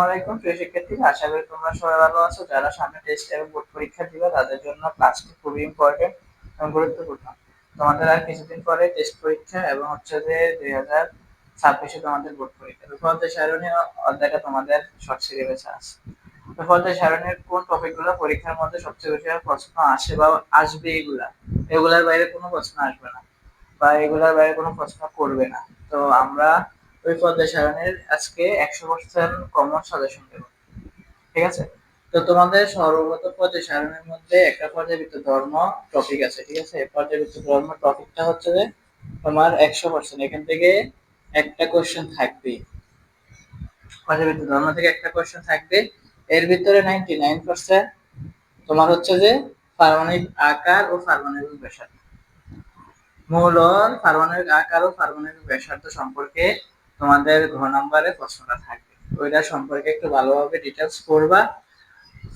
প্রিয় আশা করি তোমরা সবাই ভালো আছো। যারা সামনে টেস্ট এবং বোর্ড পরীক্ষা দিবে, তাদের জন্য ক্লাসটি খুবই ইম্পর্টেন্ট এবং গুরুত্বপূর্ণ। তোমাদের আর কিছুদিন পরে টেস্ট পরীক্ষা এবং হচ্ছে যে দুই হাজার ছাব্বিশে তোমাদের বোর্ড পরীক্ষা। ফলতে সারণী অধ্যায়টা তোমাদের শর্ট সিলেবাসে আছে। ফলতে সারণীর কোন টপিকগুলো পরীক্ষার মধ্যে সবচেয়ে বেশি প্রশ্ন আসে বা আসবে এগুলা? এগুলার বাইরে কোনো প্রশ্ন আসবে না বা এগুলার বাইরে কোনো প্রশ্ন করবে না। তো আমরা ওই সারণীর আজকে একশো পার্সেন্ট কমন সাজেশন দেবো। ঠিক আছে? তো তোমাদের সর্বগত মধ্যে একটা ধর্ম টপিক আছে, ঠিক আছে? ধর্ম টপিকটা হচ্ছে যে তোমার একশো পার্সেন্ট, এখান থেকে একটা কোয়েশ্চেন থাকবে। ধর্ম থেকে একটা কোয়েশ্চেন থাকবে। এর ভিতরে নাইনটি নাইন পার্সেন্ট তোমার হচ্ছে যে পারমাণবিক আকার ও পারমাণবিক ব্যাসার্ধ। মূলর পারমাণবিক আকার ও পারমাণবিক ব্যাসার্ধ সম্পর্কে তোমাদের ঘ নম্বরে প্রশ্নটা থাকবে। ওইটা সম্পর্কে একটু ভালোভাবে ডিটেলস করবা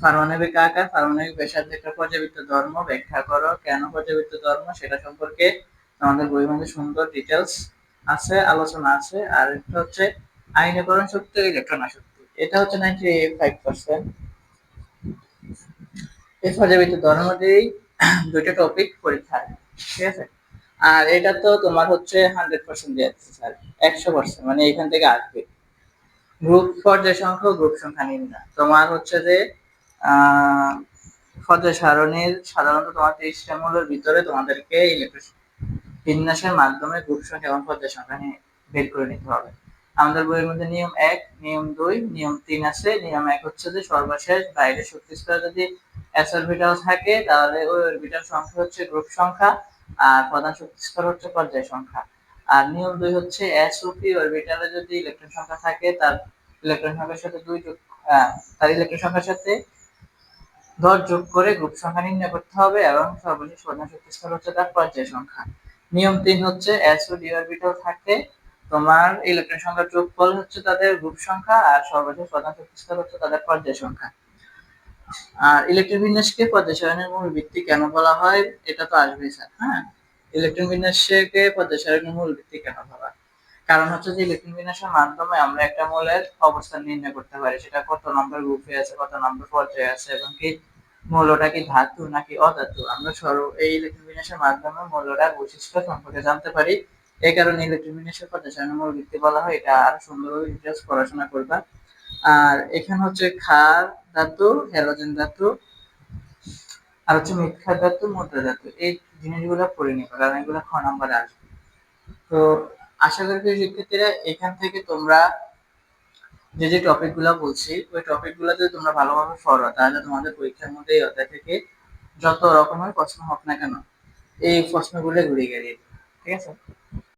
পারমাণবিক আকার, পারমাণবিক ব্যাসার্ধ একটা পর্যাবৃত্ত ধর্ম, ব্যাখ্যা করো কেন পর্যাবৃত্ত ধর্ম, সেটা সম্পর্কে আমাদের বই মধ্যে সুন্দর ডিটেলস আছে, আলোচনা আছে। আর একটা হচ্ছে আইনীকরণ শক্তি, ইলেকট্রন আসক্তি। এটা হচ্ছে নাইনটি ফাইভ পার্সেন্ট এই পর্যাবৃত্ত ধর্ম দিয়েই দুইটা টপিক পরীক্ষা ঠিক আছে? আর এটা তো তোমার হচ্ছে হান্ড্রেড পার্সেন্ট যাচ্ছে স্যার একশো পার্সেন্ট মানে এখান থেকে আসবে। গ্রুপ পর্যায় সংখ্যা গ্রুপ সংখ্যা নির্ণয় তোমার হচ্ছে যে পর্যায় সারণীর, সাধারণত তোমার তেইশটা মূলের ভিতরে তোমাদেরকে ইলেকট্রিক বিন্যাসের মাধ্যমে গ্রুপ সংখ্যা এবং পর্যায় সংখ্যা নিয়ে বের করে নিতে হবে। আমাদের বইয়ের মধ্যে নিয়ম এক, নিয়ম দুই, নিয়ম তিন আছে। নিয়ম এক হচ্ছে যে সর্বশেষ বাইরে শক্তি স্তর যদি এস অরবিটাল থাকে, তাহলে ওই অরবিটাল সংখ্যা হচ্ছে গ্রুপ সংখ্যা। আর প্রধান শক্তি স্তর হচ্ছে পর্যায় সংখ্যা। আর নিয়ম দুই হচ্ছে এস ও পি অরবিটালে যদি ইলেকট্রন সংখ্যা থাকে, তার ইলেকট্রন সংখ্যার সাথে দুই যোগ তার ইলেকট্রন সংখ্যার সাথে দশ যোগ করে গ্রুপ সংখ্যা নির্ণয় করতে হবে এবং সর্বশেষ প্রধান শক্তি স্তর হচ্ছে তার পর্যায় সংখ্যা। নিয়ম তিন হচ্ছে এস ও ডি অরবিটাল থাকে, তোমার ইলেকট্রন সংখ্যার যোগফল হচ্ছে তাদের গ্রুপ সংখ্যা আর সর্বশেষ প্রধান শক্তি স্তর হচ্ছে তাদের পর্যায় সংখ্যা। আর ইলেকট্রন বিন্যাসকে পর্যায় মূল ভিত্তি কেন বলা হয়? এটা তো আসবেই স্যার হ্যাঁ? ইলেকট্রন বিন্যাসকে পর্যায় মূল ভিত্তি কেন বলা কারণ হচ্ছে যে ইলেকট্রন বিন্যাসের মাধ্যমে আমরা একটা মৌলের অবস্থান নির্ণয় করতে পারি, সেটা কত নম্বর গ্রুপে আছে, কত নম্বর পর্যায়ে আছে, এবং কি মৌলটা কি ধাতু নাকি অধাতু? আমরা সর্ব এই ইলেকট্রন বিন্যাসের মাধ্যমে মৌলটার বৈশিষ্ট্য সম্পর্কে জানতে পারি। এই কারণে ইলেকট্রন বিন্যাসের পর্যায় মূল ভিত্তি বলা হয়, এটা আরও সুন্দরভাবে ডিটেলস পড়াশোনা করবা। আর এখানে হচ্ছে ক্ষার ধাতু হ্যালোজেন ধাতু, আর হচ্ছে মিথ্যা ধাতু, মুদ্রা ধাতু। এই জিনিসগুলো পড়ে নিবে কারণ এগুলো খ নাম্বারে আসবে। তো আশা করি শিক্ষার্থীরা, এখান থেকে তোমরা যে যে টপিকগুলো বলছি, ওই টপিকগুলো যদি তোমরা ভালোভাবে পড়ো, তাহলে তোমাদের পরীক্ষার মধ্যে এই অধ্যায় থেকে যত রকমের প্রশ্ন হোক না কেন, এই প্রশ্নগুলো ঘুরে গেড়িয়ে ঠিক আছে?